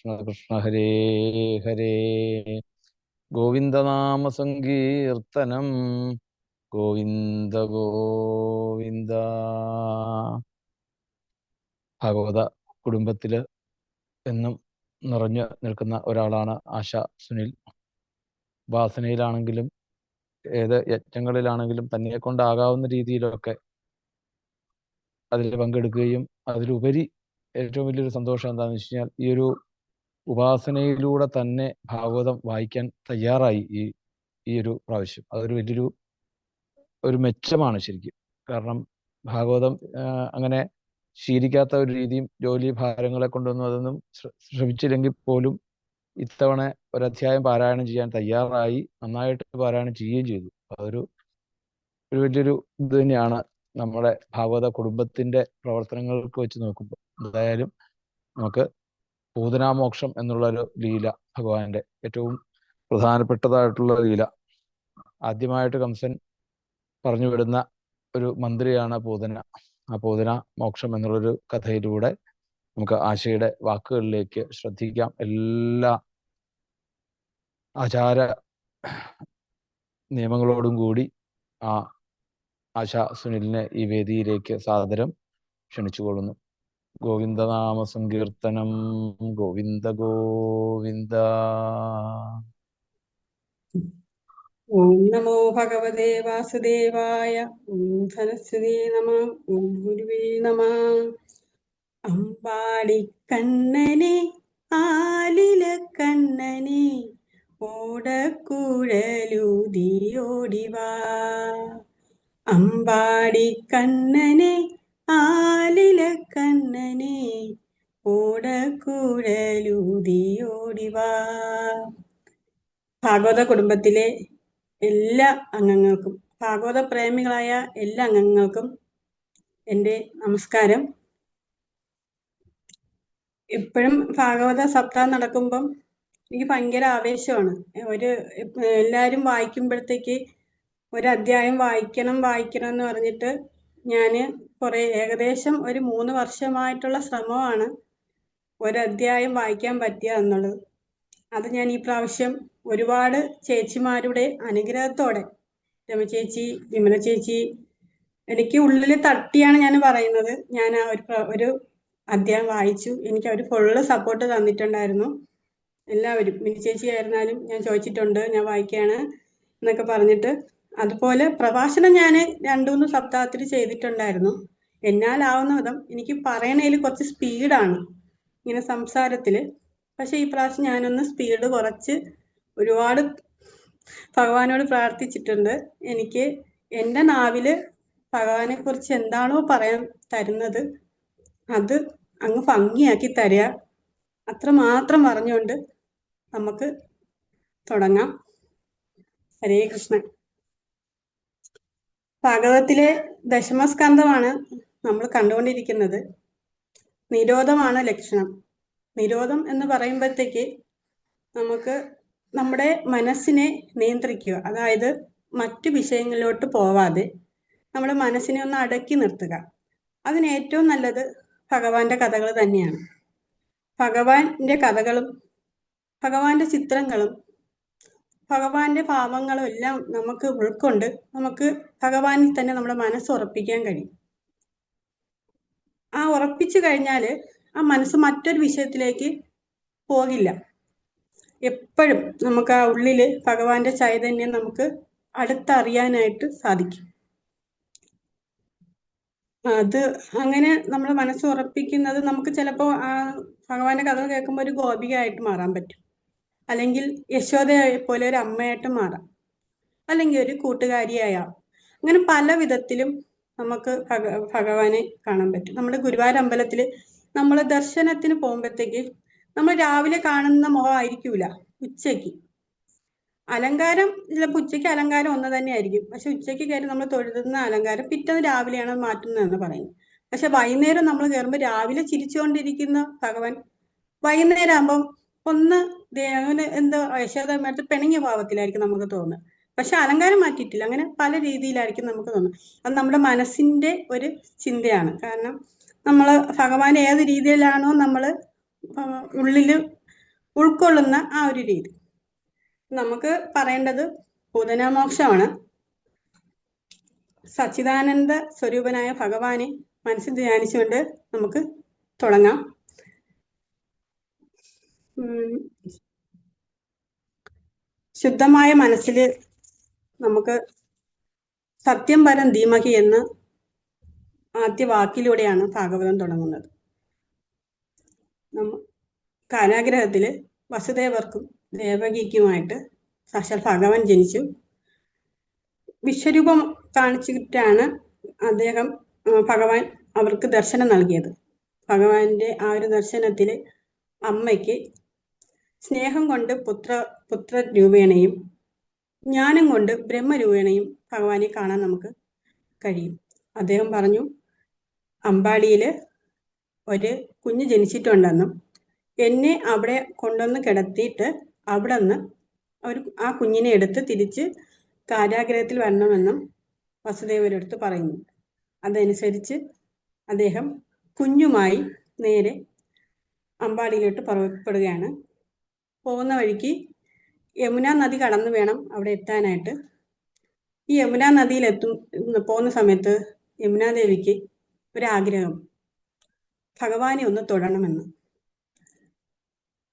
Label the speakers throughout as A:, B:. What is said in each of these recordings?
A: കൃഷ്ണ കൃഷ്ണ ഹരേ ഹരേ. ഗോവിന്ദനാമ സങ്കീർത്തനം ഗോവിന്ദ ഗോവിന്ദ. ഭാഗവത കുടുംബത്തിൽ എന്നും നിറഞ്ഞു നിൽക്കുന്ന ഒരാളാണ് ആശ സുനിൽ. വാസനയിലാണെങ്കിലും ഏത് യജ്ഞങ്ങളിലാണെങ്കിലും തന്നെ കൊണ്ടാകാവുന്ന രീതിയിലൊക്കെ അതിൽ പങ്കെടുക്കുകയും അതിലുപരി ഏറ്റവും വലിയൊരു സന്തോഷം എന്താണെന്ന് വെച്ച് കഴിഞ്ഞാൽ ഈ ഒരു ഉപാസനയിലൂടെ തന്നെ ഭാഗവതം വായിക്കാൻ തയ്യാറായി ഈ ഈ ഒരു പ്രാവശ്യം. അതൊരു വലിയൊരു ഒരു മെച്ചമാണ് ശരിക്കും. കാരണം ഭാഗവതം അങ്ങനെ ശീലിക്കാത്ത ഒരു രീതിയും ജോലി ഭാരങ്ങളെ കൊണ്ടൊന്നും അതൊന്നും ശ്ര- ശ്രമിച്ചില്ലെങ്കിൽ പോലും ഇത്തവണ ഒരധ്യായം പാരായണം ചെയ്യാൻ തയ്യാറായി നന്നായിട്ട് പാരായണം ചെയ്യുകയും ചെയ്തു. അതൊരു ഒരു വലിയൊരു ഇത് തന്നെയാണ് നമ്മുടെ ഭാഗവത കുടുംബത്തിന്റെ പ്രവർത്തനങ്ങൾക്ക് വെച്ച് നോക്കുമ്പോൾ. എന്തായാലും നമുക്ക് പൂതനാമോക്ഷം എന്നുള്ള ഒരു ലീല ഭഗവാന്റെ ഏറ്റവും പ്രധാനപ്പെട്ടതായിട്ടുള്ള ലീല. ആദ്യമായിട്ട് കംസൻ പറഞ്ഞു വിടുന്ന ഒരു മന്ത്രിയാണ് പൂതന ആ പൂതന മോക്ഷം എന്നുള്ളൊരു കഥയിലൂടെ നമുക്ക് ആശയുടെ വാക്കുകളിലേക്ക് ശ്രദ്ധിക്കാം. എല്ലാ ആചാര നിയമങ്ങളോടും കൂടി ആ ആശ സുനിലിനെ ഈ വേദിയിലേക്ക് സാദരം ക്ഷണിച്ചുകൊള്ളുന്നു. ഗോവിന്ദനാമ സങ്കീർത്തനം ഗോവിന്ദ ഗോവിന്ദ.
B: ഓം നമോ ഭഗവതേ വാസുദേവായ ഓം സരസ്വതീ നമ ഓം ഗുരുവേ നമ. അമ്പാടിക്കണ്ണനെ ആലില കണ്ണനെ ഓടക്കുഴലൂതിയോടിവാ അമ്പാടിക്കണ്ണനെ ആലില കണ്ണനെ ഓടക്കുഴലൂതിയോടിവാ ഭാഗവത കുടുംബത്തിലെ എല്ലാ അംഗങ്ങൾക്കും ഭാഗവത പ്രേമികളായ എല്ലാ അംഗങ്ങൾക്കും എന്റെ നമസ്കാരം. ഇപ്പോഴും ഭാഗവത സപ്താഹം നടക്കുമ്പം എനിക്ക് ഭയങ്കര ആവേശമാണ്. ഒരു എല്ലാവരും വായിക്കുമ്പോഴത്തേക്ക് ഒരു അധ്യായം വായിക്കണം വായിക്കണം എന്ന് പറഞ്ഞിട്ട് ഞാൻ കുറേ ഏകദേശം ഒരു മൂന്ന് വർഷമായിട്ടുള്ള ശ്രമമാണ് ഒരധ്യായം വായിക്കാൻ പറ്റുക എന്നുള്ളത്. അത് ഞാൻ ഈ പ്രാവശ്യം ഒരുപാട് ചേച്ചിമാരുടെ അനുഗ്രഹത്തോടെ രമ ചേച്ചി വിമല ചേച്ചി എനിക്ക് ഉള്ളിൽ തട്ടിയാണ് ഞാൻ പറയുന്നത്. ഞാൻ ആ ഒരു ഒരു അധ്യായം വായിച്ചു. എനിക്ക് അവർ ഫുള്ള് സപ്പോർട്ട് തന്നിട്ടുണ്ടായിരുന്നു. എല്ലാവരും മിനി ചേച്ചി ആയിരുന്നാലും ഞാൻ ചോദിച്ചിട്ടുണ്ട് ഞാൻ വായിക്കുകയാണ് എന്നൊക്കെ പറഞ്ഞിട്ട് അതുപോലെ പ്രഭാഷണം ഞാൻ രണ്ടു മൂന്ന് സപ്താഹത്തിൽ ചെയ്തിട്ടുണ്ടായിരുന്നു എന്നാലാവുന്ന വിധം എനിക്ക് പറയണതിൽ കുറച്ച് സ്പീഡാണ് ഇങ്ങനെ സംസാരത്തിൽ പക്ഷെ ഈ പ്രാവശ്യം ഞാനൊന്ന് സ്പീഡ് കുറച്ച് ഒരുപാട് ഭഗവാനോട് പ്രാർത്ഥിച്ചിട്ടുണ്ട്. എനിക്ക് എന്റെ നാവിൽ ഭഗവാനെ കുറിച്ച് എന്താണോ പറയാൻ തരുന്നത് അത് അങ്ങ് ഭംഗിയാക്കി തരിക അത്ര മാത്രം പറഞ്ഞുകൊണ്ട് നമുക്ക് തുടങ്ങാം. ഹരേ കൃഷ്ണൻ. ഭാഗവത്തിലെ ദശമസ്കന്ധമാണ് നമ്മൾ കണ്ടുകൊണ്ടിരിക്കുന്നത്. നിരോധമാണ് ലക്ഷണം. നിരോധം എന്ന് പറയുമ്പോഴത്തേക്ക് നമുക്ക് നമ്മുടെ മനസ്സിനെ നിയന്ത്രിക്കുക. അതായത് മറ്റു വിഷയങ്ങളിലോട്ട് പോവാതെ നമ്മുടെ മനസ്സിനെ ഒന്ന് അടക്കി നിർത്തുക. അതിന് ഏറ്റവും നല്ലത് ഭഗവാന്റെ കഥകൾ തന്നെയാണ്. ഭഗവാന്റെ കഥകളും ഭഗവാന്റെ ചിത്രങ്ങളും ഭഗവാന്റെ ഭാവങ്ങളും എല്ലാം നമുക്ക് ഉൾക്കൊണ്ട് നമുക്ക് ഭഗവാനിൽ തന്നെ നമ്മുടെ മനസ്സ് ഉറപ്പിക്കാൻ കഴിയും. ആ ഉറപ്പിച്ചു കഴിഞ്ഞാൽ ആ മനസ്സ് മറ്റൊരു വിഷയത്തിലേക്ക് പോകില്ല. എപ്പോഴും നമുക്ക് ആ ഉള്ളിൽ ഭഗവാന്റെ ചൈതന്യം നമുക്ക് അടുത്തറിയാനായിട്ട് സാധിക്കും. അത് അങ്ങനെ നമ്മൾ മനസ്സ് ഉറപ്പിക്കുന്നത് നമുക്ക് ചിലപ്പോൾ ആ ഭഗവാന്റെ കഥ കേൾക്കുമ്പോൾ ഒരു ഗോപികയായിട്ട് മാറാൻ പറ്റും. അല്ലെങ്കിൽ യശോദയെ പോലെ ഒരു അമ്മയായിട്ട് മാറാം. അല്ലെങ്കിൽ ഒരു കൂട്ടുകാരിയായാം അങ്ങനെ പല വിധത്തിലും നമുക്ക് ഭഗ ഭഗവാനെ കാണാൻ പറ്റും. നമ്മുടെ ഗുരുവായൂർ അമ്പലത്തിൽ നമ്മൾ ദർശനത്തിന് പോകുമ്പോഴത്തേക്ക് നമ്മൾ രാവിലെ കാണുന്ന മുഖം ആയിരിക്കൂല ഉച്ചയ്ക്ക്. അലങ്കാരം ചിലപ്പോൾ ഉച്ചയ്ക്ക് അലങ്കാരം ഒന്ന് തന്നെ ആയിരിക്കും പക്ഷെ ഉച്ചയ്ക്ക് കയറി നമ്മൾ തൊഴുതുന്ന അലങ്കാരം പിറ്റേന്ന് രാവിലെയാണ് മാറ്റുന്നതെന്ന് പറയുന്നത്. പക്ഷെ വൈകുന്നേരം നമ്മൾ കയറുമ്പോൾ രാവിലെ ചിരിച്ചുകൊണ്ടിരിക്കുന്ന ഭഗവാൻ വൈകുന്നേരം ആകുമ്പോൾ ഒന്ന് ദേവന് എന്തോ യശോദമ്മടുത്ത് പിണങ്ങിയ ഭാവത്തിലായിരിക്കും നമുക്ക് തോന്നുന്നത് പക്ഷെ അലങ്കാരം മാറ്റിയിട്ടില്ല. അങ്ങനെ പല രീതിയിലായിരിക്കും നമുക്ക് തോന്നുന്നത്. അത് നമ്മുടെ മനസ്സിന്റെ ഒരു ചിന്തയാണ്. കാരണം നമ്മൾ ഭഗവാൻ ഏത് രീതിയിലാണോ നമ്മൾ ഉള്ളിൽ ഉൾക്കൊള്ളുന്ന ആ ഒരു രീതി. നമുക്ക് പറയേണ്ടത് പൂതനാമോക്ഷമാണ് സച്ചിദാനന്ദ സ്വരൂപനായ ഭഗവാനെ മനസ്സിൽ ധ്യാനിച്ചുകൊണ്ട് നമുക്ക് തുടങ്ങാം. ശുദ്ധമായ മനസ്സിൽ നമുക്ക് സത്യം പരം ധീമഹി എന്ന ആദ്യ വാക്കിലൂടെയാണ് ഭാഗവതം തുടങ്ങുന്നത്. നമ്മ കാരാഗ്രഹത്തിൽ വസുദേവർക്കും ദേവകിക്കുമായിട്ട് സാക്ഷാൽ ഭഗവാൻ ജനിച്ചു. വിശ്വരൂപം കാണിച്ചിട്ടാണ് അദ്ദേഹം ഭഗവാൻ അവർക്ക് ദർശനം നൽകിയത്. ഭഗവാന്റെ ആ ഒരു ദർശനത്തിൽ അമ്മയ്ക്ക് സ്നേഹം കൊണ്ട് പുത്ര പുത്ര രൂപേണയും ജ്ഞാനം കൊണ്ട് ബ്രഹ്മരൂപേണയും ഭഗവാനെ കാണാൻ നമുക്ക് കഴിയും. അദ്ദേഹം പറഞ്ഞു അമ്പാടിയിൽ ഒരു കുഞ്ഞ് ജനിച്ചിട്ടുണ്ടെന്നും എന്നെ അവിടെ കൊണ്ടുവന്ന് കിടത്തിയിട്ട് അവിടെ നിന്ന് അവർ ആ കുഞ്ഞിനെ എടുത്ത് തിരിച്ച് കാരാഗ്രഹത്തിൽ വരണമെന്നും വസുദേവരടുത്ത് പറയുന്നു. അതനുസരിച്ച് അദ്ദേഹം കുഞ്ഞുമായി നേരെ അമ്പാടിയിലോട്ട് പുറപ്പെടുകയാണ്. പോകുന്ന വഴിക്ക് യമുന നദി കടന്നു വേണം അവിടെ എത്താനായിട്ട്. ഈ യമുന നദിയിൽ എത്തും പോകുന്ന സമയത്ത് യമുനാദേവിക്ക് ഒരാഗ്രഹം. ഭഗവാനെ ഒന്ന് തൊഴണമെന്ന്.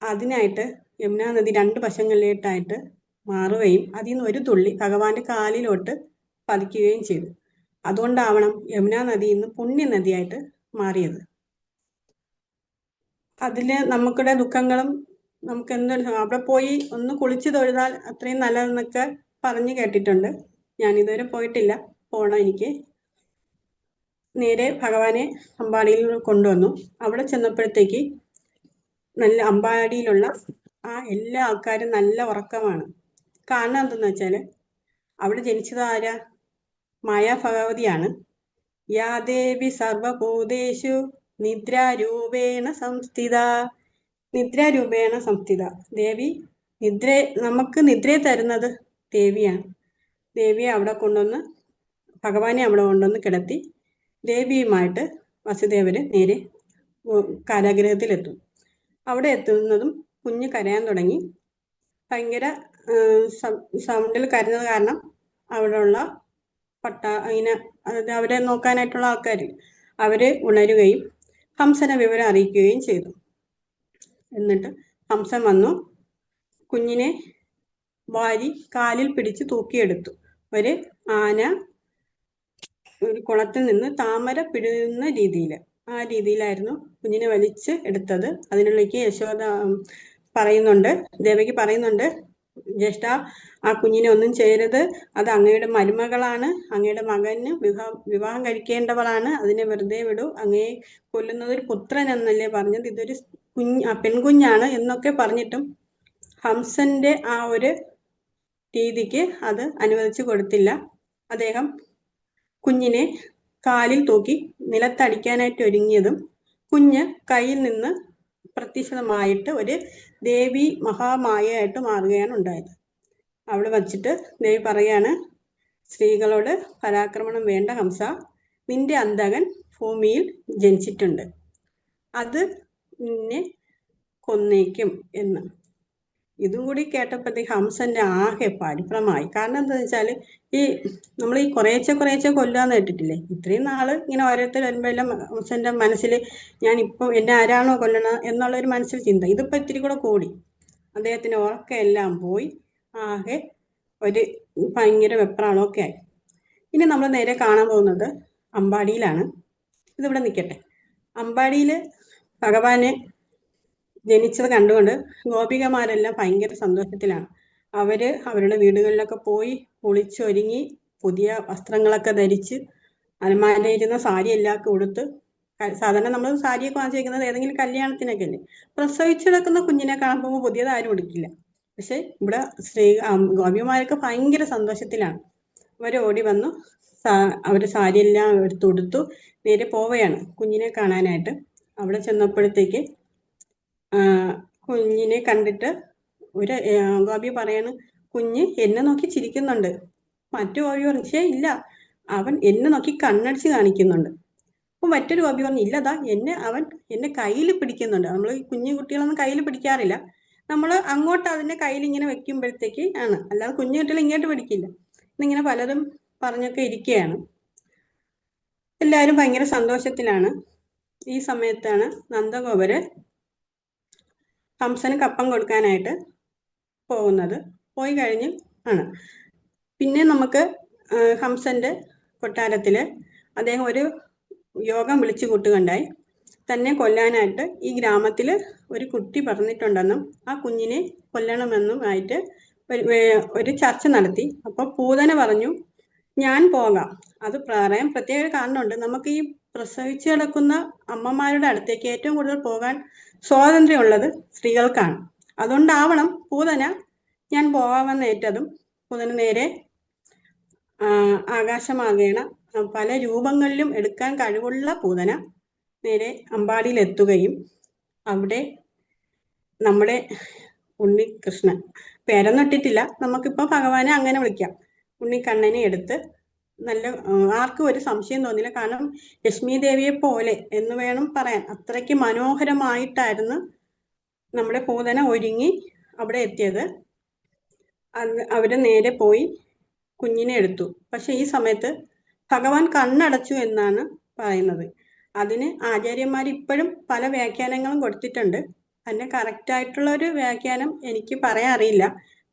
B: അതിനായിട്ട് യമുന നദി രണ്ട് വശങ്ങളിലേട്ടായിട്ട് മാറുകയും അതിൽ നിന്ന് ഒരു തുള്ളി ഭഗവാന്റെ കാലിലോട്ട് പതിക്കുകയും ചെയ്തു. അതുകൊണ്ടാവണം യമുന നദി ഇന്ന് പുണ്യ നദിയായിട്ട് മാറിയത്. അതിൽ നമുക്കുടെ ദുഃഖങ്ങളും നമുക്ക് എന്തൊരു അവിടെ പോയി ഒന്ന് കുളിച്ച് തൊഴുതാൽ അത്രയും നല്ലതെന്നൊക്കെ പറഞ്ഞു കേട്ടിട്ടുണ്ട്. ഞാൻ ഇതുവരെ പോയിട്ടില്ല. പോണം എനിക്ക്. നേരെ ഭഗവാനെ അമ്പാടിയിൽ കൊണ്ടുവന്നു. അവിടെ ചെന്നപ്പോഴത്തേക്ക് നല്ല അമ്പാടിയിലുള്ള ആ എല്ലാ ആൾക്കാരും നല്ല ഉറക്കമാണ്. കാരണം എന്തെന്ന് വെച്ചാൽ അവിടെ ജനിച്ചത് ആരാ? മായാ ഭഗവതിയാണ്. യാദേവി സർവഭൂതേഷു നിദ്രാരൂപേണ സംസ്ഥിത. നിദ്രാരൂപേണ സംസ്ഥിത. ദേവി നിദ്ര നമുക്ക് നിദ്രയെ തരുന്നത് ദേവിയാണ്. ദേവിയെ അവിടെ കൊണ്ടുവന്ന് ഭഗവാനെ അവിടെ കൊണ്ടുവന്ന് കിടത്തി ദേവിയുമായിട്ട് വസുദേവര് നേരെ കാരാഗ്രഹത്തിലെത്തും. അവിടെ എത്തുന്നതും കുഞ്ഞ് കരയാൻ തുടങ്ങി. ഭയങ്കര സൗണ്ടിൽ കരഞ്ഞത് കാരണം അവിടെയുള്ള പട്ട ഇങ്ങനെ അതായത് അവരെ നോക്കാനായിട്ടുള്ള ആൾക്കാർ അവർ ഉണരുകയും ഹംസന വിവരം അറിയിക്കുകയും ചെയ്തു. എന്നിട്ട് ഹംസൻ വന്നു. കുഞ്ഞിനെ വാരി കാലിൽ പിടിച്ച് തൂക്കിയെടുത്തു. ഒരു ആന ഒരു കുളത്തിൽ നിന്ന് താമര പിഴുന്ന രീതിയിൽ. ആ രീതിയിലായിരുന്നു കുഞ്ഞിനെ വലിച്ച് എടുത്തത്. അതിനുള്ളിലേക്ക് യശോദ പറയുന്നുണ്ട്. ദേവകി പറയുന്നുണ്ട് ജ്യേഷ്ഠ ആ കുഞ്ഞിനെ ഒന്നും ചെയ്യരുത്. അത് അങ്ങയുടെ മരുമകളാണ്. അങ്ങയുടെ മകന് വിവാഹം വിവാഹം കഴിക്കേണ്ടവളാണ്. അതിനെ വെറുതെ വിടൂ. അങ്ങയെ കൊല്ലുന്നത് ഒരു പുത്രൻ എന്നല്ലേ പറഞ്ഞത്? ഇതൊരു കുഞ്ഞ് പെൺകുഞ്ഞാണ് എന്നൊക്കെ പറഞ്ഞിട്ടും ഹംസന്റെ ആ ഒരു രീതിക്ക് അത് അനുവദിച്ചു കൊടുത്തില്ല. അദ്ദേഹം കുഞ്ഞിനെ കാലിൽ തൂക്കി നിലത്തടിക്കാനായിട്ട് ഒരുങ്ങിയതും കുഞ്ഞ് കയ്യിൽ നിന്ന് പ്രത്യക്ഷമായിട്ട് ഒരു ദേവി മഹാമായയായിട്ട് മാറുകയാണ് ഉണ്ടായത്. അവിടെ വച്ചിട്ട് ദേവി പറയാണ് സ്ത്രീകളോട് പരാക്രമണം വേണ്ട ഹംസ. നിന്റെ അന്തകൻ ഭൂമിയിൽ ജനിച്ചിട്ടുണ്ട്. അത് നിന്നെ കൊന്നേക്കും എന്ന്. ഇതും കൂടി കേട്ടപ്പോഴത്തേക്ക് ഹംസന്റെ ആകെ പരിഭ്രമായി കാരണം എന്താണെന്ന് വെച്ചാൽ ഈ നമ്മൾ ഈ കുറേച്ചെ കുറേച്ചെ കൊല്ലാന്ന് കേട്ടിട്ടില്ലേ? ഇത്രയും നാൾ ഇങ്ങനെ ഓരോരുത്തർ വരുമ്പോഴെല്ലാം ഹംസന്റെ മനസ്സിൽ ഞാൻ ഇപ്പം എന്നെ ആരാണോ കൊല്ലണ എന്നുള്ള ഒരു മനസ്സിൽ ചിന്ത. ഇതിപ്പോ ഇത്തിരി കൂടെ കൂടി. അദ്ദേഹത്തിന് ഉറക്കെല്ലാം പോയി. ആകെ ഒരു ഭയങ്കര വെപ്രാളമൊക്കെ ആയി. ഇനി നമ്മൾ നേരെ കാണാൻ പോകുന്നത് അമ്പാടിയിലാണ്. ഇതിവിടെ നിൽക്കട്ടെ അമ്പാടിയിൽ ഭഗവാന് ജനിച്ചത് കണ്ടുകൊണ്ട് ഗോപികമാരെല്ലാം ഭയങ്കര സന്തോഷത്തിലാണ്. അവർ അവരുടെ വീടുകളിലൊക്കെ പോയി കുളിച്ചൊരുങ്ങി പുതിയ വസ്ത്രങ്ങളൊക്കെ ധരിച്ച് അലമാരയിരുന്ന സാരി എല്ലാം ഉടുത്ത് സാധാരണ നമ്മൾ സാരിയൊക്കെ വാങ്ങിച്ചിരിക്കുന്നത് ഏതെങ്കിലും കല്യാണത്തിനൊക്കെ അല്ലേ പ്രസവിച്ചു കിടക്കുന്ന കുഞ്ഞിനെ കാണുമ്പോൾ പുതിയത് ആരും എടുക്കില്ല പക്ഷെ ഇവിടെ സ്ത്രീ ഗോപിമാരൊക്കെ ഭയങ്കര സന്തോഷത്തിലാണ്. അവർ ഓടി വന്നു അവർ സാരിയെല്ലാം എടുത്തു കൊടുത്തു നേരെ പോവുകയാണ് കുഞ്ഞിനെ കാണാനായിട്ട്. അവിടെ ചെന്നപ്പോഴത്തേക്ക് കുഞ്ഞിനെ കണ്ടിട്ട് ഒരു ഗോപി പറയാണ് കുഞ്ഞ് എന്നെ നോക്കി ചിരിക്കുന്നുണ്ട്. മറ്റു ഗോപി പറഞ്ഞു ശേ ഇല്ല. അവൻ എന്നെ നോക്കി കണ്ണടിച്ച് കാണിക്കുന്നുണ്ട്. അപ്പൊ മറ്റൊരു ഗോപി പറഞ്ഞു ഇല്ലതാ എന്നെ അവൻ എന്നെ കയ്യിൽ പിടിക്കുന്നുണ്ട്. നമ്മൾ കുഞ്ഞു കുട്ടികളൊന്നും കയ്യിൽ പിടിക്കാറില്ല. നമ്മൾ അങ്ങോട്ട് അതിന്റെ കയ്യിൽ ഇങ്ങനെ വെക്കുമ്പോഴത്തേക്ക് ആണ്. അല്ലാതെ കുഞ്ഞു കുട്ടികൾ ഇങ്ങോട്ട് പിടിക്കില്ല. എന്നിങ്ങനെ പലരും പറഞ്ഞൊക്കെ ഇരിക്കുകയാണ്. എല്ലാവരും ഭയങ്കര സന്തോഷത്തിലാണ്. ഈ സമയത്താണ് നന്ദഗോപര് കംസന് കപ്പം കൊടുക്കാനായിട്ട് പോകുന്നത്. പോയി കഴിഞ്ഞ് ആണ്. പിന്നെ നമുക്ക് ഹംസന്റെ കൊട്ടാരത്തിൽ അദ്ദേഹം ഒരു യോഗം വിളിച്ചു കൂട്ടുകണ്ടായി തന്നെ കൊല്ലാനായിട്ട് ഈ ഗ്രാമത്തിൽ ഒരു കുട്ടി പറഞ്ഞിട്ടുണ്ടെന്നും ആ കുഞ്ഞിനെ കൊല്ലണമെന്നും ആയിട്ട് ഒരു ചർച്ച നടത്തി. അപ്പോൾ പൂതന പറഞ്ഞു ഞാൻ പോകാം. അത് പറയാൻ പ്രത്യേക കാരണമുണ്ട്. നമുക്ക് ഈ പ്രസവിച്ച് കിടക്കുന്ന അമ്മമാരുടെ അടുത്തേക്ക് ഏറ്റവും കൂടുതൽ പോകാൻ സ്വാതന്ത്ര്യമുള്ളത് സ്ത്രീകൾക്കാണ്. അതുകൊണ്ടാവണം പൂതന ഞാൻ പോകാമെന്ന് ഏറ്റതും. പൂതന നേരെ ആകാശമാകേണ പല രൂപങ്ങളിലും എടുക്കാൻ കഴിവുള്ള പൂതന നേരെ അമ്പാടിയിൽ എത്തുകയും അവിടെ നമ്മുടെ ഉണ്ണികൃഷ്ണൻ. പേരൊന്നിട്ടിട്ടില്ല നമുക്കിപ്പോൾ ഭഗവാനെ അങ്ങനെ വിളിക്കാം. ഉണ്ണിക്കണ്ണനെ എടുത്ത് നല്ല ആർക്കും ഒരു സംശയം തോന്നില്ല. കാരണം ലക്ഷ്മി ദേവിയെ പോലെ എന്ന് വേണം പറയാൻ. അത്രയ്ക്ക് മനോഹരമായിട്ടായിരുന്നു നമ്മുടെ പൂതന ഒരുങ്ങി അവിടെ എത്തിയത്. അത് അവർ നേരെ പോയി കുഞ്ഞിനെ എടുത്തു. പക്ഷെ ഈ സമയത്ത് ഭഗവാൻ കണ്ണടച്ചു എന്നാണ് പറയുന്നത്. അതിന് ആചാര്യന്മാർ ഇപ്പോഴും പല വ്യാഖ്യാനങ്ങളും കൊടുത്തിട്ടുണ്ട്. അതിന് കറക്റ്റ് ആയിട്ടുള്ള ഒരു വ്യാഖ്യാനം എനിക്ക് പറയാൻ അറിയില്ല.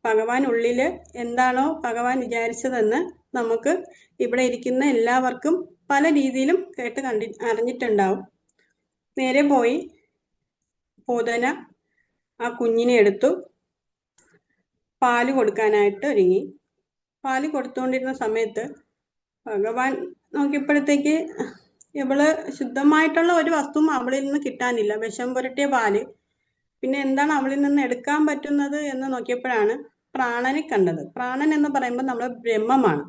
B: ഭഗവാൻ ഉള്ളിൽ എന്താണോ ഭഗവാൻ വിചാരിച്ചതെന്ന് നമുക്ക് ഇവിടെ ഇരിക്കുന്ന എല്ലാവർക്കും പല രീതിയിലും കേട്ട് കണ്ടി അറിഞ്ഞിട്ടുണ്ടാവും. നേരെ പോയി പൂതന ആ കുഞ്ഞിനെ എടുത്തു പാൽ കൊടുക്കാനായിട്ട് ഒരുങ്ങി. പാൽ കൊടുത്തുകൊണ്ടിരുന്ന സമയത്ത് ഭഗവാൻ നോക്കിയപ്പോഴത്തേക്ക് ഇവൾ ശുദ്ധമായിട്ടുള്ള ഒരു വസ്തുവും അവളിൽ നിന്ന് കിട്ടാനില്ല. വിഷം പുരട്ടിയ പാൽ. പിന്നെ എന്താണ് അവളിൽ നിന്ന് എടുക്കാൻ പറ്റുന്നത് എന്ന് നോക്കിയപ്പോഴാണ് പ്രാണനെ കണ്ടത്. പ്രാണൻ എന്ന് പറയുമ്പോൾ നമ്മൾ ബ്രഹ്മമാണ്.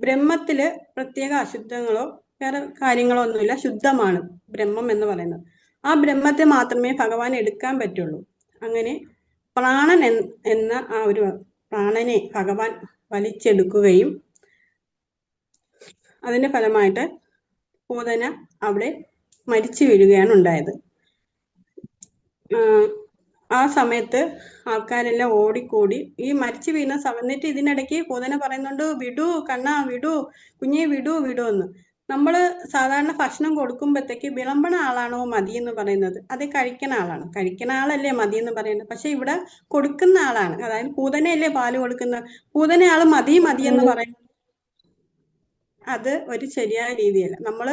B: ബ്രഹ്മത്തിൽ പ്രത്യേക അശുദ്ധങ്ങളോ വേറെ കാര്യങ്ങളോ ഒന്നുമില്ല ശുദ്ധമാണ് ബ്രഹ്മം എന്ന് പറയുന്നത്. ആ ബ്രഹ്മത്തെ മാത്രമേ ഭഗവാൻ എടുക്കാൻ പറ്റുള്ളൂ. അങ്ങനെ പ്രാണൻ എന്ന ആ ഒരു പ്രാണനെ ഭഗവാൻ വലിച്ചെടുക്കുകയും അതിന്റെ ഫലമായിട്ട് പൂതന അവിടെ മരിച്ചു വീഴുകയാണ് ഉണ്ടായത്. ആ സമയത്ത് ആൾക്കാരെല്ലാം ഓടിക്കൂടി. ഈ മരിച്ചു വീണ സമയത്ത് ഇതിനിടയ്ക്ക് പൂതന പറയുന്നുണ്ട് വിടൂ കണ്ണ വിടൂ കുഞ്ഞെ വിടൂ വിടൂ എന്ന്. നമ്മൾ സാധാരണ ഭക്ഷണം കൊടുക്കുമ്പോഴത്തേക്ക് വിളമ്പണ ആളാണോ മതി എന്ന് പറയുന്നത്. അത് കഴിക്കണ ആളാണ്. കഴിക്കണ ആളല്ലേ മതി എന്ന് പറയുന്നത്. പക്ഷെ ഇവിടെ കൊടുക്കുന്ന ആളാണ്. അതായത് പൂതനയല്ലേ പാൽ കൊടുക്കുന്ന? പൂതന ആൾ മതി മതി എന്ന് പറയുന്നത് അത് ഒരു ശരിയായ രീതിയല്ല. നമ്മൾ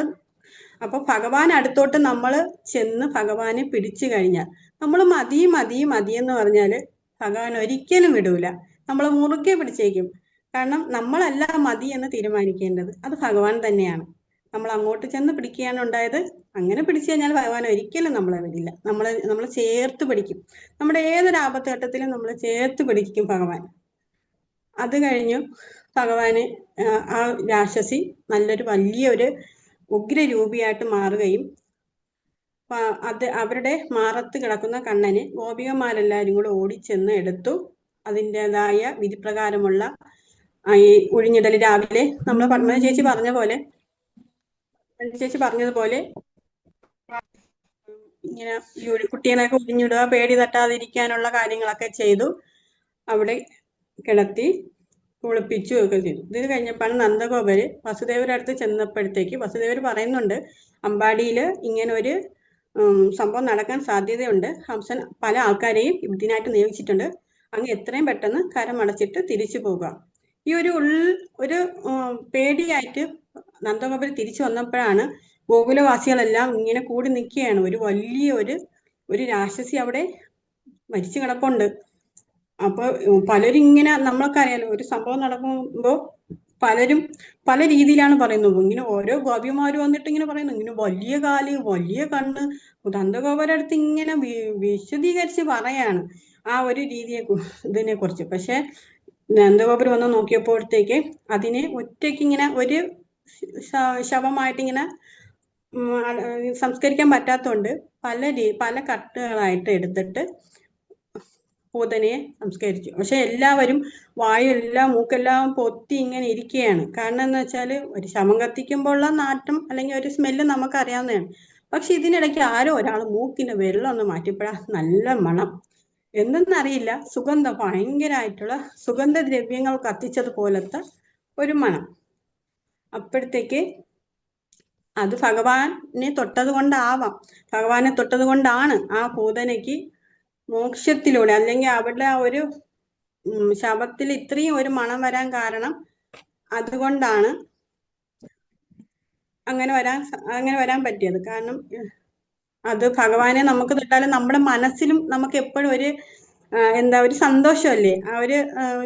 B: അപ്പൊ ഭഗവാൻ അടുത്തോട്ട് നമ്മൾ ചെന്ന് ഭഗവാനെ പിടിച്ചു കഴിഞ്ഞാൽ നമ്മൾ മതി മതി മതി എന്ന് പറഞ്ഞാൽ ഭഗവാൻ ഒരിക്കലും വിടൂല. നമ്മൾ മുറുകെ പിടിച്ചേക്കും. കാരണം നമ്മളല്ല മതി എന്ന് തീരുമാനിക്കേണ്ടത് അത് ഭഗവാൻ തന്നെയാണ്. നമ്മൾ അങ്ങോട്ട് ചെന്ന് പിടിക്കുകയാണ് ഉണ്ടായത്. അങ്ങനെ പിടിച്ചു കഴിഞ്ഞാൽ ഭഗവാൻ ഒരിക്കലും നമ്മളെ വിടില്ല. നമ്മൾ നമ്മൾ ചേർത്ത് പിടിക്കും. നമ്മുടെ ഏതൊരു ആപത്തഘട്ടത്തിലും നമ്മൾ ചേർത്ത് പിടിക്കും ഭഗവാൻ. അത് കഴിഞ്ഞു ഭഗവാന് ആ, രാക്ഷസി നല്ലൊരു വലിയൊരു ഉഗ്രരൂപിയായിട്ട് മാറുകയും അത് അവരുടെ മാറത്ത് കിടക്കുന്ന കണ്ണന് ഗോപികമാരെല്ലാവരും കൂടെ ഓടിച്ചെന്ന് എടുത്തു. അതിന്റെതായ വിധിപ്രകാരമുള്ള ഈ ഉഴിഞ്ഞിടൽ രാവിലെ നമ്മൾ പത്മന ചേച്ചി പറഞ്ഞ പോലെ ചേച്ചി പറഞ്ഞതുപോലെ ഇങ്ങനെ കുട്ടികളെയൊക്കെ ഉഴി- ഉഴിഞ്ഞിടുക പേടി തട്ടാതിരിക്കാനുള്ള കാര്യങ്ങളൊക്കെ ചെയ്തു. അവിടെ കിടത്തി കുളിപ്പിച്ചു ഒക്കെ ചെയ്തു. ഇത് കഴിഞ്ഞപ്പോഴാണ് നന്ദഗോപര് വസുദേവരടുത്ത് ചെന്നപ്പോഴത്തേക്ക് വസുദേവർ പറയുന്നുണ്ട് അമ്പാടിയിൽ ഇങ്ങനെ ഒരു സംഭവം നടക്കാൻ സാധ്യതയുണ്ട്. ഹംസൻ പല ആൾക്കാരെയും ഇതിനായിട്ട് നിയോഗിച്ചിട്ടുണ്ട്. അങ്ങ് എത്രയും പെട്ടെന്ന് കരമടച്ചിട്ട് തിരിച്ചു പോവുക. ഈ ഒരു ഉൾ ഒരു പേടിയായിട്ട് നന്ദഗോപുരം തിരിച്ചു വന്നപ്പോഴാണ് ഗോകുലവാസികളെല്ലാം ഇങ്ങനെ കൂടി നിൽക്കുകയാണ്. ഒരു വലിയ ഒരു ഒരു രാക്ഷസി അവിടെ മരിച്ചു കിടപ്പുണ്ട്. അപ്പൊ പലരും ഇങ്ങനെ നമ്മൾക്കറിയാലോ ഒരു സംഭവം നടക്കുമ്പോ പലരും പല രീതിയിലാണ് പറയുന്നത്. ഇങ്ങനെ ഓരോ ഗോപിമാര് വന്നിട്ട് ഇങ്ങനെ പറയുന്നു. ഇങ്ങനെ വലിയ കാൽ വലിയ കണ്ണ്. നന്ദഗോപരുടെ അടുത്ത് ഇങ്ങനെ വിശദീകരിച്ച് പറയാണ് ആ ഒരു രീതിയെ ഇതിനെ കുറിച്ച് പക്ഷെ നന്ദഗോപർ വന്ന് നോക്കിയപ്പോഴത്തേക്ക് അതിനെ ഒറ്റയ്ക്ക് ഇങ്ങനെ ഒരു ശവമായിട്ട് ഇങ്ങനെ സംസ്കരിക്കാൻ പറ്റാത്തതുകൊണ്ട് പല രീ പല കട്ടുകളായിട്ട് എടുത്തിട്ട് പൂതനയെ സംസ്കരിച്ചു. പക്ഷെ എല്ലാവരും വായെല്ലാം മൂക്കെല്ലാം പൊത്തി ഇങ്ങനെ ഇരിക്കുകയാണ്. കാരണം എന്ന് വെച്ചാൽ ഒരു ശവം കത്തിക്കുമ്പോഴുള്ള നാറ്റം അല്ലെങ്കിൽ ഒരു സ്മെല്ല് നമുക്കറിയാവുന്നതാണ്. പക്ഷെ ഇതിനിടയ്ക്ക് ആരോ ഒരാൾ മൂക്കിന്റെ വെള്ളം ഒന്ന് മാറ്റിയപ്പോഴാ നല്ല മണം. എന്തെന്നറിയില്ല. സുഗന്ധം ഭയങ്കരമായിട്ടുള്ള സുഗന്ധദ്രവ്യങ്ങൾ കത്തിച്ചതുപോലത്തെ ഒരു മണം. അപ്പോഴത്തേക്ക് അത് ഭഗവാനെ തൊട്ടത് കൊണ്ടാവാം ഭഗവാനെ തൊട്ടത് കൊണ്ടാണ് ആ പൂതനയ്ക്ക് മോക്ഷത്തിലൂടെ അല്ലെങ്കിൽ അവിടെ ഒരു ശവത്തിൽ ഇത്രയും ഒരു മണം വരാൻ കാരണം അതുകൊണ്ടാണ് അങ്ങനെ വരാൻ അങ്ങനെ വരാൻ പറ്റിയത്. കാരണം അത് ഭഗവാനെ നമുക്ക് തൊട്ടാലും നമ്മുടെ മനസ്സിലും നമുക്ക് എപ്പോഴും ഒരു എന്താ ഒരു സന്തോഷമല്ലേ? ആ ഒരു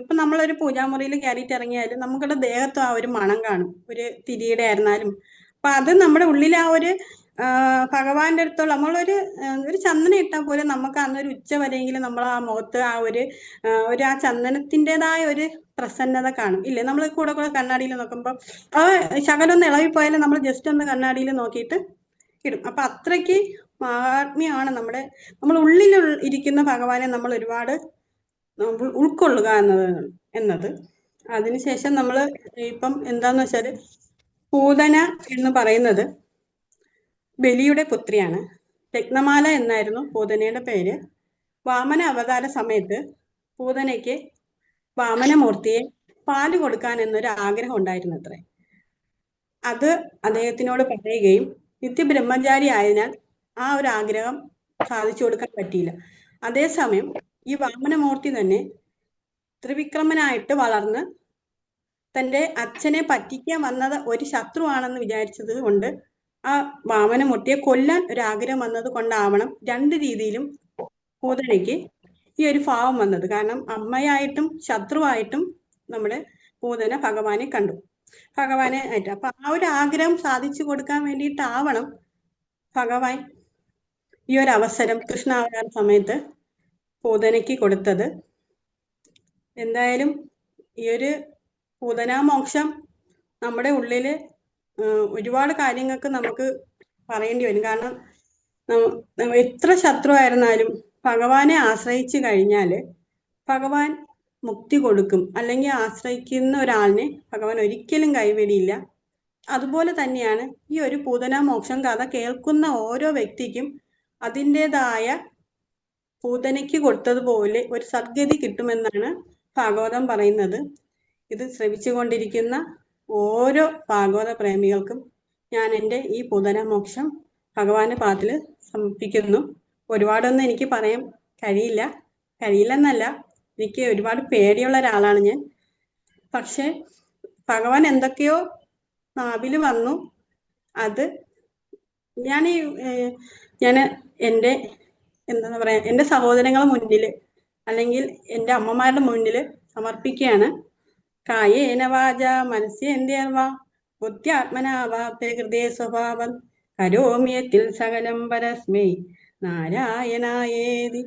B: ഇപ്പൊ നമ്മളൊരു പൂജാമുറിയിൽ കയറിയിട്ട് ഇറങ്ങിയാലും നമ്മുടെ ദേഹത്തും ആ ഒരു മണം കാണും. ഒരു തിരിയുടെ ആയിരുന്നാലും. അപ്പൊ അത് നമ്മുടെ ഉള്ളിൽ ആ ഒരു ഭഗവാന്റെ അടുത്തുള്ള നമ്മളൊരു ഒരു ചന്ദനം ഇട്ടാൽ പോലും നമുക്ക് അന്നൊരു ഉച്ച വരെയെങ്കിലും നമ്മൾ ആ മുഖത്ത് ആ ഒരു ഒരു ആ ചന്ദനത്തിന്റെതായ ഒരു പ്രസന്നത കാണും. ഇല്ലേ? നമ്മൾ കൂടെ കൂടെ കണ്ണാടിയിൽ നോക്കുമ്പോൾ ആ ശകലൊന്ന് ഇളവിപ്പോയാലും നമ്മൾ ജസ്റ്റ് ഒന്ന് കണ്ണാടിയിൽ നോക്കിയിട്ട് ഇടും. അപ്പൊ അത്രയ്ക്ക് ആത്മീയമാണ് നമ്മുടെ നമ്മൾ ഉള്ളിൽ ഇരിക്കുന്ന ഭഗവാനെ നമ്മൾ ഒരുപാട് ഉൾക്കൊള്ളുക എന്നത് എന്നത്. അതിനുശേഷം നമ്മൾ ഇപ്പം എന്താന്ന് വെച്ചാൽ പൂതന എന്ന് പറയുന്നത് ബലിയുടെ പുത്രിയാണ്. രത്നമാല എന്നായിരുന്നു പൂതനയുടെ പേര്. വാമന അവതാര സമയത്ത് പൂതനയ്ക്ക് വാമനമൂർത്തിയെ പാൽ കൊടുക്കാൻ എന്നൊരു ആഗ്രഹം ഉണ്ടായിരുന്നു അത്രേ അത് അദ്ദേഹത്തിനോട് പറയുകയും നിത്യ ബ്രഹ്മചാരി ആയതിനാൽ ആ ഒരു ആഗ്രഹം സാധിച്ചു കൊടുക്കാൻ പറ്റിയില്ല. അതേസമയം ഈ വാമനമൂർത്തി തന്നെ ത്രിവിക്രമനായിട്ട് വളർന്ന് തന്റെ അച്ഛനെ പറ്റിക്കാൻ വന്നത് ഒരു ശത്രുവാണെന്ന് വിചാരിച്ചത് കൊണ്ട് ആ വാമനമൂർത്തിയെ കൊല്ലാൻ ഒരു ആഗ്രഹം വന്നത് കൊണ്ടാവണം രണ്ട് രീതിയിലും പൂതനയ്ക്ക് ഈ ഒരു ഭാവം വന്നത്. കാരണം അമ്മയായിട്ടും ശത്രുവായിട്ടും നമ്മുടെ പൂതന ഭഗവാനെ കണ്ടു. ഭഗവാനെ ആയിട്ട്. അപ്പൊ ആ ഒരു ആഗ്രഹം സാധിച്ചു കൊടുക്കാൻ വേണ്ടിയിട്ടാവണം ഭഗവാൻ ഈ ഒരു അവസരം കൃഷ്ണാവതാര സമയത്ത് പൂതനയ്ക്ക് കൊടുത്തത്. എന്തായാലും ഈ ഒരു പൂതനാമോക്ഷം നമ്മുടെ ഉള്ളിൽ ഒരുപാട് കാര്യങ്ങൾക്ക് നമുക്ക് പറയേണ്ടി വരും. കാരണം എത്ര ശത്രു ആയിരുന്നാലും ഭഗവാനെ ആശ്രയിച്ചു കഴിഞ്ഞാൽ ഭഗവാൻ മുക്തി കൊടുക്കും. അല്ലെങ്കിൽ ആശ്രയിക്കുന്ന ഒരാളിനെ ഭഗവാൻ ഒരിക്കലും കൈവിടിയില്ല അതുപോലെ തന്നെയാണ് ഈ ഒരു പൂതന മോക്ഷം കഥ കേൾക്കുന്ന ഓരോ വ്യക്തിക്കും അതിന്റെതായ പൂതനയ്ക്ക് കൊടുത്തതുപോലെ ഒരു സദ്ഗതി കിട്ടുമെന്നാണ് ഭാഗവതം പറയുന്നത്. ഇത് ശ്രവിച്ചുകൊണ്ടിരിക്കുന്ന ഓരോ ഭാഗവത പ്രേമികൾക്കും ഞാൻ എന്റെ ഈ പൂതനാമോക്ഷം ഭഗവാന്റെ പാദത്തിൽ സമർപ്പിക്കുന്നു. ഒരുപാടൊന്നും എനിക്ക് പറയാൻ കഴിയില്ല. കഴിയില്ലെന്നല്ല എനിക്ക് ഒരുപാട് പേടിയുള്ള ഒരാളാണ് ഞാൻ. പക്ഷെ ഭഗവാൻ എന്തൊക്കെയോ നാവിൽ വന്നു. അത് ഞാൻ ഈ ഞാൻ എന്റെ എന്താ പറയാ എന്റെ സഹോദരങ്ങളുടെ മുന്നിൽ അല്ലെങ്കിൽ എന്റെ അമ്മമാരുടെ മുന്നിൽ സമർപ്പിക്കുകയാണ്. കായേന വാച മനസ്സേന്ദ്യർവ ബുദ്ധ്യാത്മനാവാ ഹൃദയ സ്വഭാവം. കരോമ്യത്തിൽ സകലം പരസ്മൈ നാരായണായേതി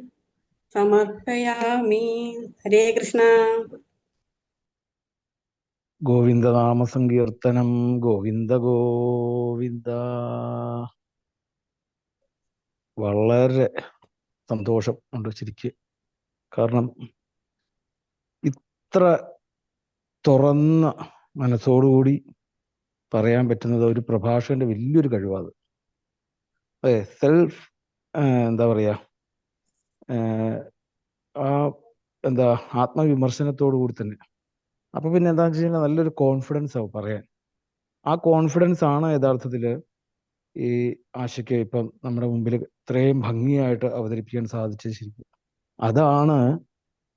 B: സമർപ്പയാമി. ഹരേ കൃഷ്ണ.
A: ഗോവിന്ദനാമ സങ്കീർത്തനം ഗോവിന്ദ ഗോവിന്ദ. വളരെ സന്തോഷം ഉണ്ട് ശരിക്ക് കാരണം ഇത്ര തുറന്ന മനസ്സോടുകൂടി പറയാൻ പറ്റുന്നത് ഒരു പ്രഭാഷകന്റെ വലിയൊരു കഴിവാണ് അതെ സെൽഫ് എന്താ പറയാ ആ എന്താ ആത്മവിമർശനത്തോടു കൂടി തന്നെ. അപ്പൊ പിന്നെ എന്താ വെച്ച് കഴിഞ്ഞാൽ നല്ലൊരു കോൺഫിഡൻസ് ആവും പറയാൻ. ആ കോൺഫിഡൻസ് ആണ് യഥാർത്ഥത്തിൽ ഈ ആശയ്ക്ക് ഇപ്പം നമ്മുടെ മുമ്പിൽ ഇത്രയും ഭംഗിയായിട്ട് അവതരിപ്പിക്കാൻ സാധിച്ചത് ശരിക്കും. അതാണ്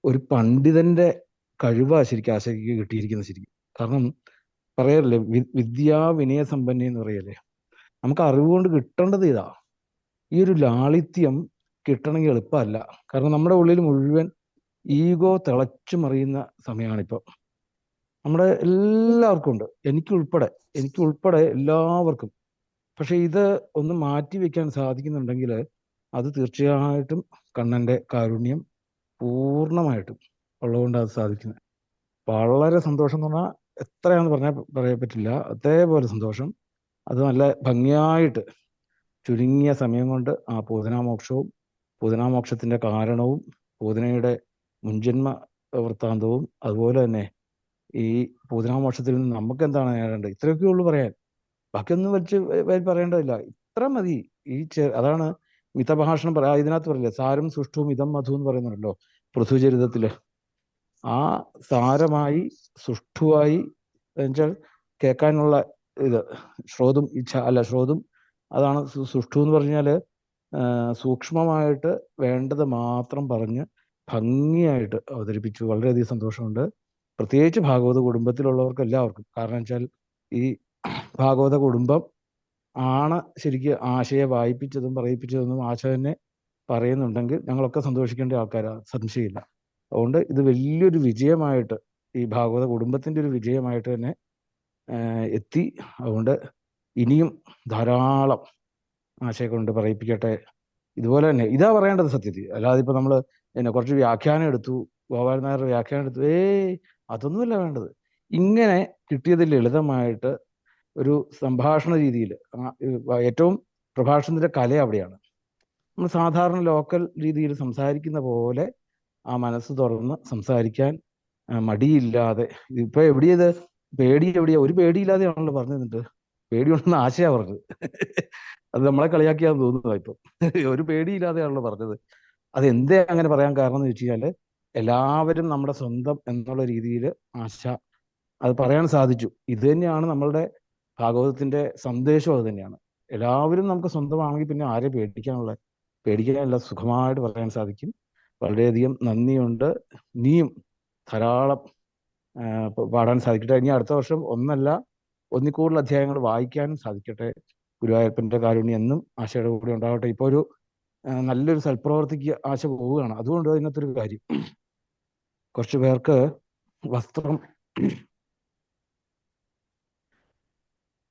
A: ഒരു പണ്ഡിതന്റെ കഴിവാ ശരിക്കും ആശയ്ക്ക് കിട്ടിയിരിക്കുന്നത് ശരിക്കും. കാരണം പറയാറില്ലേ വിദ്യാ വിനയ സമ്പന്നി എന്ന് പറയല്ലേ. നമുക്ക് അറിവ് കൊണ്ട് കിട്ടേണ്ടത് ഇതാ. ഈ ഒരു ലാളിത്യം കിട്ടണമെങ്കിൽ എളുപ്പമല്ല. കാരണം നമ്മുടെ ഉള്ളിൽ മുഴുവൻ ഈഗോ തിളച്ചു മറിയുന്ന സമയമാണിപ്പോൾ. നമ്മുടെ എല്ലാവർക്കും ഉണ്ട്. എനിക്കുൾപ്പെടെ എനിക്കുൾപ്പെടെ എല്ലാവർക്കും. പക്ഷെ ഇത് ഒന്ന് മാറ്റി വെക്കാൻ സാധിക്കുന്നുണ്ടെങ്കിൽ അത് തീർച്ചയായിട്ടും കണ്ണന്റെ കാരുണ്യം പൂർണമായിട്ടും ഉള്ളതുകൊണ്ട് അത് സാധിക്കുന്നത് വളരെ സന്തോഷം എന്ന് പറഞ്ഞാൽ എത്രയാണെന്ന് പറഞ്ഞാൽ പറയാൻ പറ്റില്ല. അതേപോലെ സന്തോഷം. അത് നല്ല ഭംഗിയായിട്ട് ചുരുങ്ങിയ സമയം കൊണ്ട് ആ പൂതനാമോക്ഷവും പൂതനാമോക്ഷത്തിന്റെ കാരണവും പൂതനയുടെ മുൻജന്മ വൃത്താന്തവും അതുപോലെ തന്നെ ഈ പൂതനാമോക്ഷത്തിൽ നിന്ന് നമുക്ക് എന്താണ് നേടേണ്ടത്? ഇത്രയൊക്കെ ഉള്ളൂ പറയാൻ. ബാക്കിയൊന്നും വെച്ച് വ- വ- പറയേണ്ടതില്ല. ഇത്ര മതി. ഈ അതാണ് മിതഭാഷണം പറയാ. ഇതിനകത്ത് പറയില്ലേ സാരം സുഷ്ടുവും ഇതം മധു എന്ന് പറയുന്നുണ്ടല്ലോ പൃഥ്വിചരിതത്തിൽ ആ സാരമായി സുഷ്ടുവായി എന്നുവെച്ചാൽ കേൾക്കാനുള്ള ഇത് ശ്രോതും ഇച്ഛ അല്ല ശ്രോതും അതാണ് സുഷ്ഠു എന്ന് പറഞ്ഞാൽ സൂക്ഷ്മമായിട്ട് വേണ്ടത് മാത്രം പറഞ്ഞ് ഭംഗിയായിട്ട് അവതരിപ്പിച്ചു. വളരെയധികം സന്തോഷമുണ്ട്. പ്രത്യേകിച്ച് ഭാഗവത കുടുംബത്തിലുള്ളവർക്ക് എല്ലാവർക്കും. കാരണം വെച്ചാൽ ഈ ഭാഗവത കുടുംബം ആണ് ശരിക്കും ആശയെ വായിപ്പിച്ചതും പറയിപ്പിച്ചതെന്നും ആശ തന്നെ പറയുന്നുണ്ടെങ്കിൽ ഞങ്ങളൊക്കെ സന്തോഷിക്കേണ്ട ആൾക്കാരാണ് സംശയമില്ല. അതുകൊണ്ട് ഇത് വലിയൊരു വിജയമായിട്ട് ഈ ഭാഗവത കുടുംബത്തിന്റെ ഒരു വിജയമായിട്ട് തന്നെ എത്തി. അതുകൊണ്ട് ഇനിയും ധാരാളം ആശയ കൊണ്ട് പറയിപ്പിക്കട്ടെ. ഇതുപോലെ തന്നെ ഇതാ പറയേണ്ടത് സത്യത്തിൽ. അല്ലാതെ ഇപ്പൊ നമ്മൾ പിന്നെ കുറച്ച് വ്യാഖ്യാനം എടുത്തു ഗോപാലൻ നായർ വ്യാഖ്യാനം എടുത്തു ഏ അതൊന്നുമല്ല വേണ്ടത്. ഇങ്ങനെ കിട്ടിയത് ലളിതമായിട്ട് ഒരു സംഭാഷണ രീതിയിൽ ഏറ്റവും പ്രഭാഷണത്തിന്റെ കല അവിടെയാണ്. നമ്മൾ സാധാരണ ലോക്കൽ രീതിയിൽ സംസാരിക്കുന്ന പോലെ ആ മനസ്സ് തുറന്ന് സംസാരിക്കാൻ മടിയില്ലാതെ. ഇപ്പൊ എവിടെയത് പേടി എവിടെയാ? ഒരു പേടിയില്ലാതെയാണല്ലോ പറഞ്ഞു തന്നിട്ട്. പേടിയുണ്ടെന്ന് ആശയാ പറഞ്ഞത് അത് നമ്മളെ കളിയാക്കിയാന്ന് തോന്നുന്നു ഇപ്പൊ. ഒരു പേടിയില്ലാതെയാണല്ലോ പറഞ്ഞത്. അത് എന്തേ അങ്ങനെ പറയാൻ കാരണം എന്ന് വെച്ച് കഴിഞ്ഞാൽ എല്ലാവരും നമ്മുടെ സ്വന്തം എന്നുള്ള രീതിയിൽ ആശ അത് പറയാൻ സാധിച്ചു. ഇത് തന്നെയാണ് നമ്മളുടെ ഭാഗവതത്തിന്റെ സന്ദേശം അത് തന്നെയാണ്. എല്ലാവരും നമുക്ക് സ്വന്തമാണെങ്കിൽ പിന്നെ ആരെ പേടിക്കാനുള്ള പേടിക്കാനല്ല സുഖമായിട്ട് പറയാൻ സാധിക്കും. വളരെയധികം നന്ദിയുണ്ട്. ഇനിയും ധാരാളം പാടാൻ സാധിക്കട്ടെ. ഇനി അടുത്ത വർഷം ഒന്നല്ല ഒന്നിൽ കൂടുതൽ അധ്യായങ്ങൾ വായിക്കാനും സാധിക്കട്ടെ ഗുരുവായൂരപ്പന്റെ കാരുണ്യം എന്നും ആശയുടെ കൂടെ ഉണ്ടാവട്ടെ. ഇപ്പൊ ഒരു നല്ലൊരു സൽപ്രവർത്തിക്ക് ആശ പോവുകയാണ്. അതുകൊണ്ട് അതിനകത്തൊരു കാര്യം. കുറച്ചു പേർക്ക് വസ്ത്രം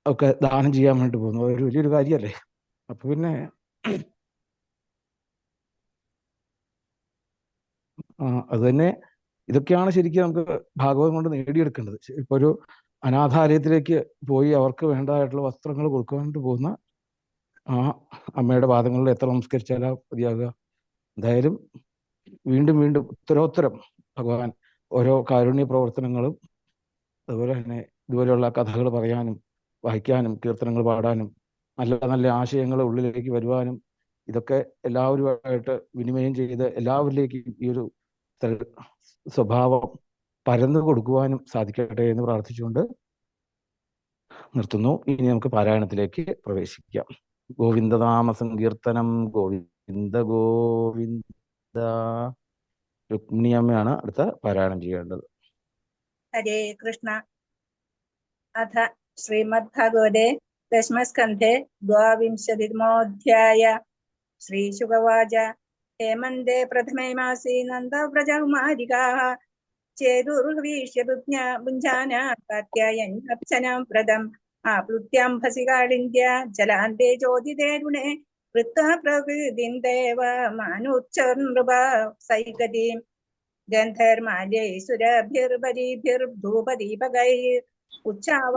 A: ഒക്കെ ദാനം ചെയ്യാൻ വേണ്ടി പോകുന്നു. ഒരു വലിയൊരു കാര്യമല്ലേ? അപ്പൊ പിന്നെ അത് തന്നെ ഇതൊക്കെയാണ് ശരിക്കും നമുക്ക് ഭാഗവതം കൊണ്ട് നേടിയെടുക്കേണ്ടത്. ഇപ്പൊ ഒരു അനാഥാലയത്തിലേക്ക് പോയി അവർക്ക് വേണ്ടതായിട്ടുള്ള വസ്ത്രങ്ങൾ കൊടുക്കാൻ പോകുന്ന ആ അമ്മയുടെ പാദങ്ങളിൽ എത്ര നമസ്കരിച്ചാലാ മതിയാകുക എന്തായാലും വീണ്ടും വീണ്ടും ഉത്തരോത്തരം ഭഗവാൻ ഓരോ കാരുണ്യ പ്രവർത്തനങ്ങളും അതുപോലെ തന്നെ ഇതുപോലെയുള്ള കഥകൾ പറയാനും വഹിക്കാനും കീർത്തനങ്ങൾ പാടാനും നല്ല നല്ല ആശയങ്ങൾ ഉള്ളിലേക്ക് വരുവാനും ഇതൊക്കെ എല്ലാവരുമായിട്ട് വിനിമയം ചെയ്ത് എല്ലാവരിലേക്കും ഈ ഒരു സ്വഭാവം പരന്നു കൊടുക്കുവാനും സാധിക്കട്ടെ എന്ന് പ്രാർത്ഥിച്ചുകൊണ്ട് നിർത്തുന്നു. ഇനി നമുക്ക് പാരായണത്തിലേക്ക് പ്രവേശിക്കാം. ഗോവിന്ദനാമ സങ്കീർത്തനം ഗോവിന്ദ. ഗോവിന്ദ രുക്മിണിയമ്മയാണ് അടുത്ത പാരായണം ചെയ്യേണ്ടത്.
C: ഹരേ കൃഷ്ണ. അഥ ശ്രീമദ് ഭഗവതേ ദശമസ്കന്ധേ ശ്രീ ശ്രീശുകവാച ഹേമന്തേ പ്രഥമേ മാസി നന്ദവ്രജകുമാരികാः ചേതുർഹവീഷ്യ ഭുഞ്ജാനാം കാത്യായനാം വ്രതം. ആപ്ലുത്യാംഭസി കാളിന്ത്യ ജലാന്തേ ജ്യോതിതേരുണേ വൃത്തഃ പ്രകൃതിം ദേവ മാനൂച്ചർനൃപ സൈഗതിം ഗന്ധർമാലൈ സുരഭിർബരീഭിർധൂപദീപകൈ ഉച്ചാവ